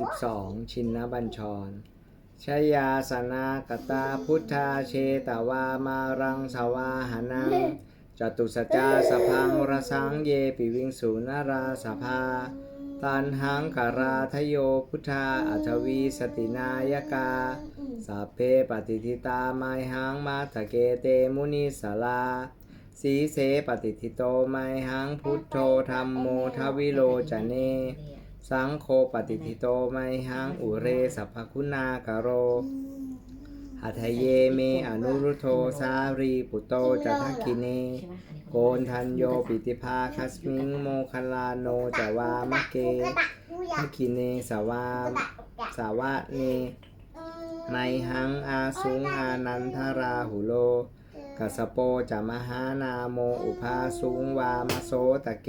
12ชินนบัญชรชยาสนากตาพุทธาเชตวามารังสวาหนังจตุสจาสพังรสังเยปิวิงสูนาราสภาตันหังการาทโยพุทธาอัทวีสตินายกาสัพเพปฏิทิตาไมหังมาทะเกเตมุนิสลาสีเสปฏิทิโตไมหังพุทโธธรรมโมทวิโลจเน สังโฆปฏิทิโตไมหังอุเรสัพพคุณากโรหัทเยเมอนุรุโทสารีปุโตจัทคิเน โกนทันโยปิติภาคัสมิงโมคลาโนจวามะเกทัคิเนสวาสาวะเนไมหังอาสุงอานันทราหุโลกัสสโปจะมหานาโมอุภาสุงวามโสตะเก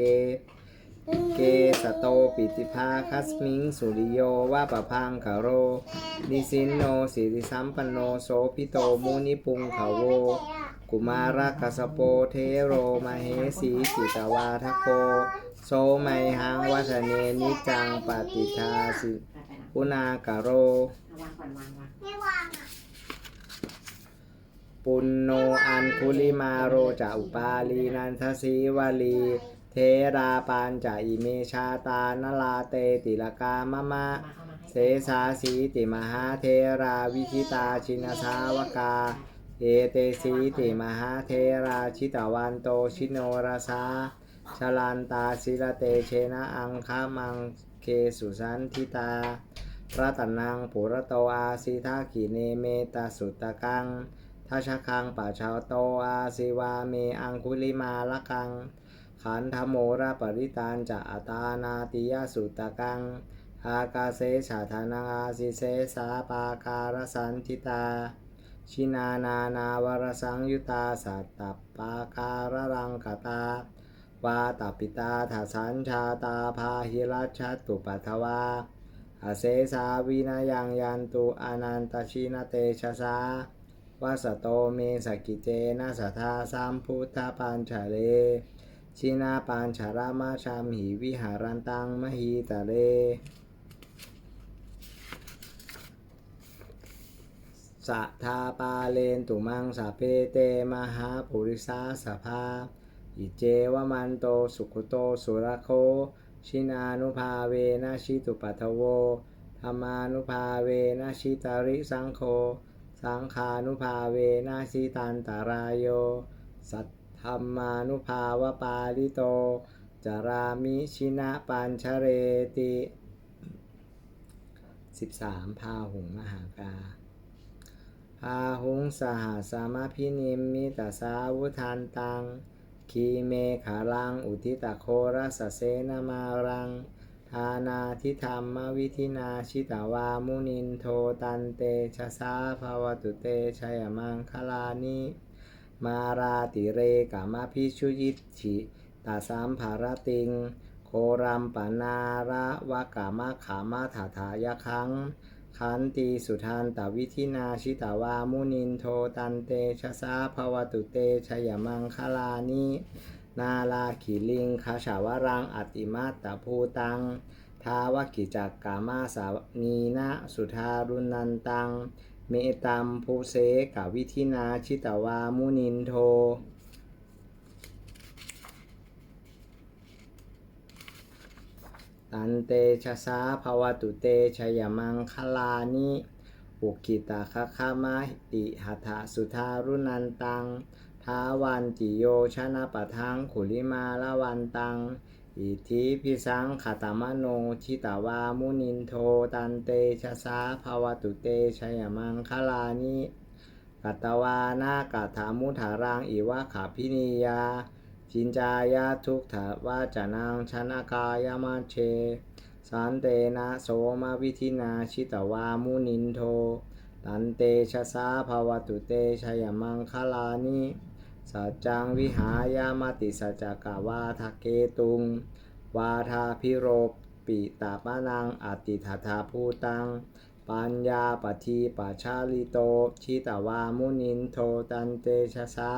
เกสโตปิติภาคัสมิง สุริโยวาปะพังคาโรนิสินโนสิริสัมปันโนโสพิโตมุนิปุงขาโว กุมารกัสสโปเทโรมาเหสีจิตวาทโก โสไมหังวัฒเนนิจังปฏิทาสิปุนากโรวางก่อปุณโนอันคุลิมาโรจะอุปาลีนันทสีวลี เทราปานจะอิเมชาตานลาเตติลกามะมะ เสสาสีติมหาเทราวิชิตาชินสาวกา เอเตสีติมหาเทราชิตวันโตชิโนราสาชลันตาศิรเตเชนะอังคามังเคสุสันทิตาพรัตนังปุระโตอาสิทากิเนเมตาสุตะกังทัชคังปัจชาวโตอาสิวาเมอังคุลิมาละกัง ขันธโมระปริตานจะอตานาติยสุตกัง อากาเสชาธานาสิเสสาปาการสันทิตา ชินานานาวรสังยุตาสัตตปาการรังกตาวาตปิตาทัสัญชาตาพาหิรัชตุปัทวาอาเสสาวินายังยันตุอนันตชินเตชะสาวาสโตเมสกิเจนะสัทธาสัมพุทธปัญชะเล ชินาปัญชารามาชามหิวิหารันตังมหิตะเลสัทธาปาเลนตุมังสาเพเตมหาปุริสาสภาอิเจวมันโตสุขุโตสุรโค ชินานุภาเวนะชิตุปัทโวธรรมานุภาเวนะชิตาริสังโฆสังขานุภาเวนะชิตันตารายโยสัท ธรรมานุภาวปาลิโต จารามิชินะปัญชเรติ 13 พาหุงมหากาพาหุงสหสามาพินิมมิตาสาวุทันตัง คีเมขารัง อุทิตโครัสเสนามารังทานาทิธรรมวิธินาชิตาวามุนินโทตันเตชะสาภาวตุเตชัยมังคลานิ มาราติเรกามาพิชุยิตฉิตาสามภารติง โครัมปนาระวะกามะขามะถาถายะคังขันตีสุทานตวิธินาชิตาวามุนินโทตันเตชะสาภวตุเตชยมังคลานินาลาขีลิงคาชาวรังอติมาตตภูตัง ทาวกิจักกามาสานีนะสุทารุนันตัง เมตัมภูเสกวิธินาชิตาวามุนินโท ตันเตชะสาภาวตุเตชยมังคลานิอุกิตาคคามะติหัตถสุทารุนันตัง ทาวันติโยชนะปะทังขุลิมาละวันตัง อิทิพิสังขตมโนชิตาวามุนินโทตันเตชะสาภาวตุเตชยมังคลานิกัตวานากัถามุถารังอิวะขาพินิยาจินจายาทุกถาวาจานังชนะกายามาเช สันเตนะโสมาวิธินาชิตวามุนินโทตันเตชะสาภาวตุเตชยมังคลานิ สัจจังวิหายามติสัจจกาวาทะเกตุง วาทาพิโรปิตาปานังอติทาทาภูตัง ปัญญาปทีปัชาลิโต ชิตาวามุนินโทตันเตชะสา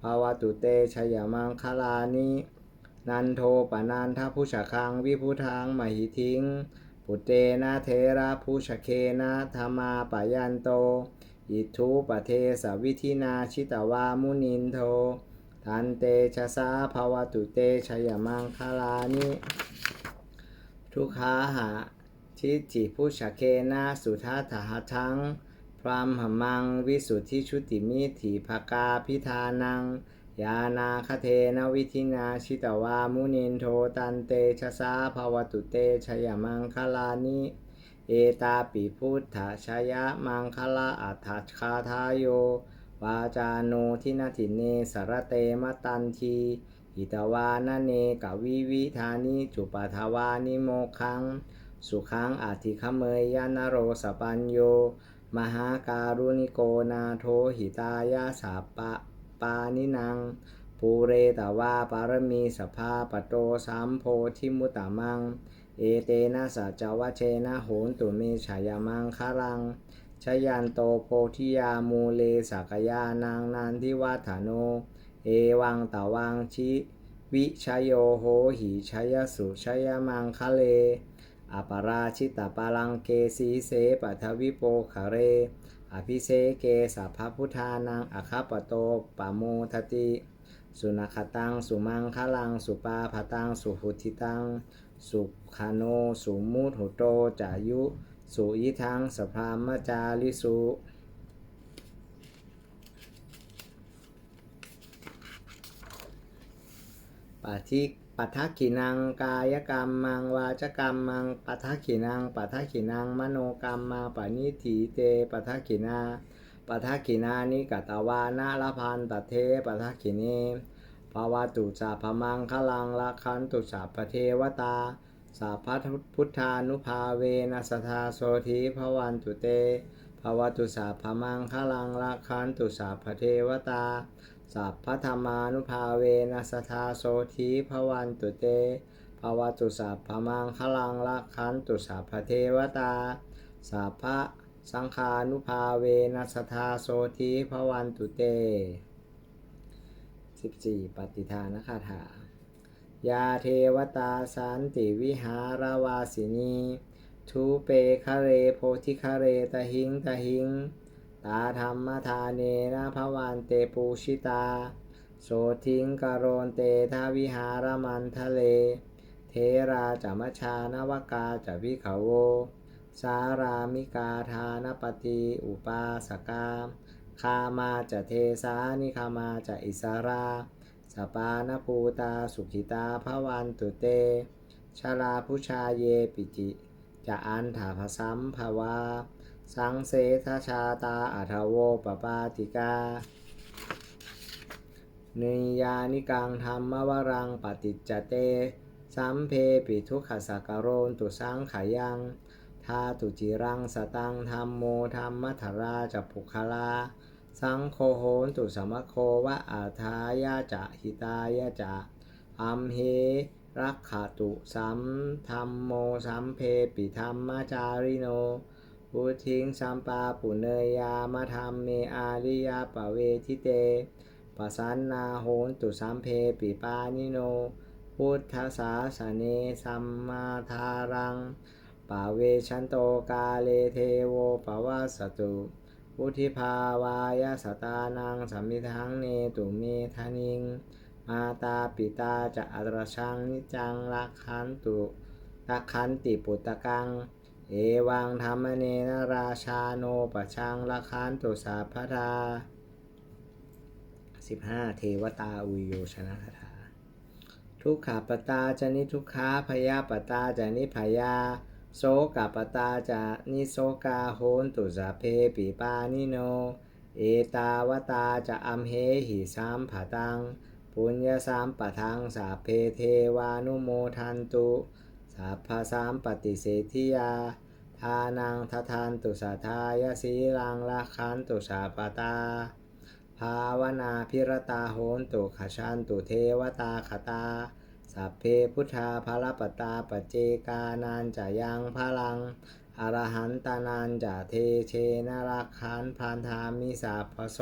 ภาวตุเตชยมังคลานินันโทปนันทพุชคังวิพุทังมหิทิง ปุเตนะเทระผู้ชเคนะธรรมาปยันโต อิทุปเทสวิธินาชิตวามุนินโท ทันเตชะสาภาวตุเตชยมังคลานิทุกขาหาทิจิผู้ชเคนะสุทัถหทัง พรามหมังวิสุทธิชุติมิถิภกาพิธานัง ยานาคเทนวิธินาชิตวามุนินโทตันเตชะสาภาวตุเตชยมังคลานิ เอตาปิพุทธชยมังคลาอัฏฐคาทายโยวาจาโนทินาทิเนสรเตมตันทีอิตวานเนกวิวิธานิจุปทวานิโมคัง สุขังอาทิขเมยยานโรสปัญโย มหาการุณิโกนาโทหิตายาสาปะปานินัง ปูเรตวาปารมีสภาปโตสัมโพธิมุตตมัง เอเตนะสัจวเชนะโหนตุเมฉายามังคารังชยันโตโพธิยามูเลสักยานางนันทิวัฒโน เอวังตวังชิ วิชยโยโหหิชยสุชยมังคะเล อปราชิตปาลังเกสีเสปัทวิโปคาเร อภิเสเกสัพพพุทธานังอคปโตปะโมทติ สุนัขตังสุมังคลังสุปาพตังสุหุทิตัง สุขโนสุมุตุโตจายุ สุยิทังสพามจาริสุปาทิปัทกินังกายกรรมมังวาจกรรมมังปัทกินังปัทกินังมโนกรรมมาปณิถีเตปัทกินาปัทกินานิกตวานาละพันตเทปัทกิเน ภาวะตุสาพมังคลังละคันตุสาพเทวตา สาพัทพุทธานุภาเวนัสทาโสธีภวันตุเตภาวะตุสาพมังคลังละคันตุสาพเทวตาสัพพธรรมานุภาเวนัสทาโสธีภวันตุเตภาวะตุสัพมังคลังละคันตุสัพเทวตาสัพะสังฆานุภาเวนัสทาโสธีภวันตุเต 14 ปฏิทานคาถายาเทวตาสันติวิหารวาสินีทูเปคะเรโพธิคะเรตหิงตหิง ตาธรรมทาเนนะภวันเตปูชิตา โสทิงกโรนเตทาวิหารมันทะเล เทราจามชานวกาจวิขโว สารามิกาทานปฏิอุปาสกา คามาจะเทสานิคามาจะอิสราสปานภูตาสุขิตาภวันตุเต ชาลาพุชาเยปิจิ จะอันถาภสัมภาวา สังเสทชาตาอัทโวปปาติกาเนยานิกังธรรมวรังปฏิจจเต สัมเพปิทุขสักกโรนตุสังขายังทาตุจิรังสตังธรรมโมธรรมธราจะปุคลา สังโฆโหนตุสมะโควะอาทายาจะหิตายาจะอัมเหรักขตุสัมธรรมโมสัมเพปิธรรมจาริโนพุทธิงสัมปาปุเนยามธรรมเมอาริยาปเวทิเตปสันนาโหนตุสัมเพปิปานิโน พุทธศาสเนสัมมาทารังปาเวชันโตกาเลเทโวปวัสสตุ พุทธิภาวายสตานังสัมมิทังเนตุเมทานิง มาตาปิตาจะอัตรชังนิจังลักขันตุลักขันติปุตตะกัง เอวังธรรมเนนราชาโนปะชังละคันตุสาพทาสิบห้าเทวตาอุโยชนะคาถาทุกขาปตาจนิทุกขาพยาปตาจนิพยา โสกปตาจานิโสกาโหนตุสาเพปิปานิโน เอตาวตาจะอัมเหหิสามผตัง ปุญญาสามปะทังสาเพเทวานุโมทันตุสัพสามปฏิเสธิยา ทานังททานตุสาทายสีลังละคันตุสาปตา ภาวนาพิรตาโหนตุขชันตุเทวตาคตา สัพเพพุทธาภรปตาปเจกานันจะยังพลัง อรหันตานันจะเทเชนรักขันพันธามิสัพโส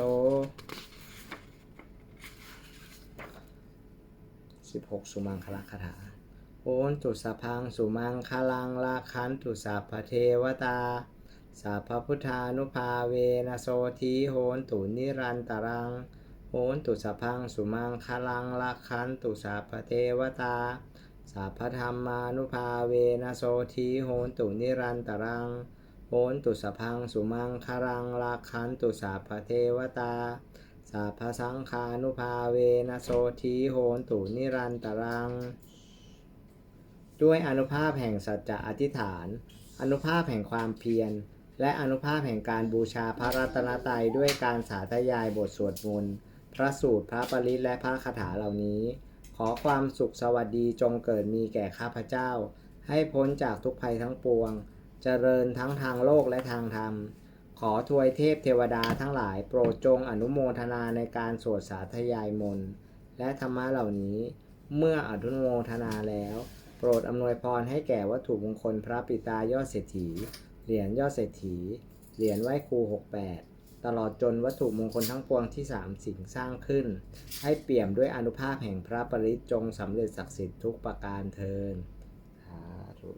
16สุมังคลคาถาโหนตุสพพังสุมังคลังลาคันตุสัพพเทวตาสัพพพุทธานุภาเวนะโสทีโหนตุนิรันตรัง โหนตุสพังสุมังคลังลาคันตุสัพเทวตาสัพธรรมานุภาเวนะโสทีโหนตุนิรันตรังโหนตุสพังสุมังคลังลาคันตุสัพเทวตาสัพสังฆานุภาเวนะโสทีโหนตุนิรันตรัง ด้วยอนุภาพแห่งสัจจะอธิษฐาน อนุภาพแห่งความเพียร และอนุภาพแห่งการบูชาพระรัตนตรัยด้วยการสาธยายบทสวดมนต์ พระสูตรพระปริตและพระคาถาเหล่านี้ ขอความสุขสวัสดีจงเกิดมีแก่ข้าพเจ้า ให้พ้นจากทุกภัยทั้งปวง เจริญทั้งทางโลกและทางธรรม ขอทวยเทพเทวดาทั้งหลายโปรดจงอนุโมทนาในการสวดสาธยายมนต์และธรรมะเหล่านี้ เมื่ออนุโมทนาแล้ว โปรดอำนวยพรให้แก่วัตถุมงคลพระปิตายอดเศรษฐี เหรียญยอดเศรษฐี เหรียญไหว้ครู 68 ตลอดจนวัตถุมงคลทั้งปวงที่สามสิ่งสร้างขึ้น ให้เปี่ยมด้วยอนุภาพแห่งพระปริจจงสำเร็จศักดิ์สิทธิ์ทุกประการเทินสาธุ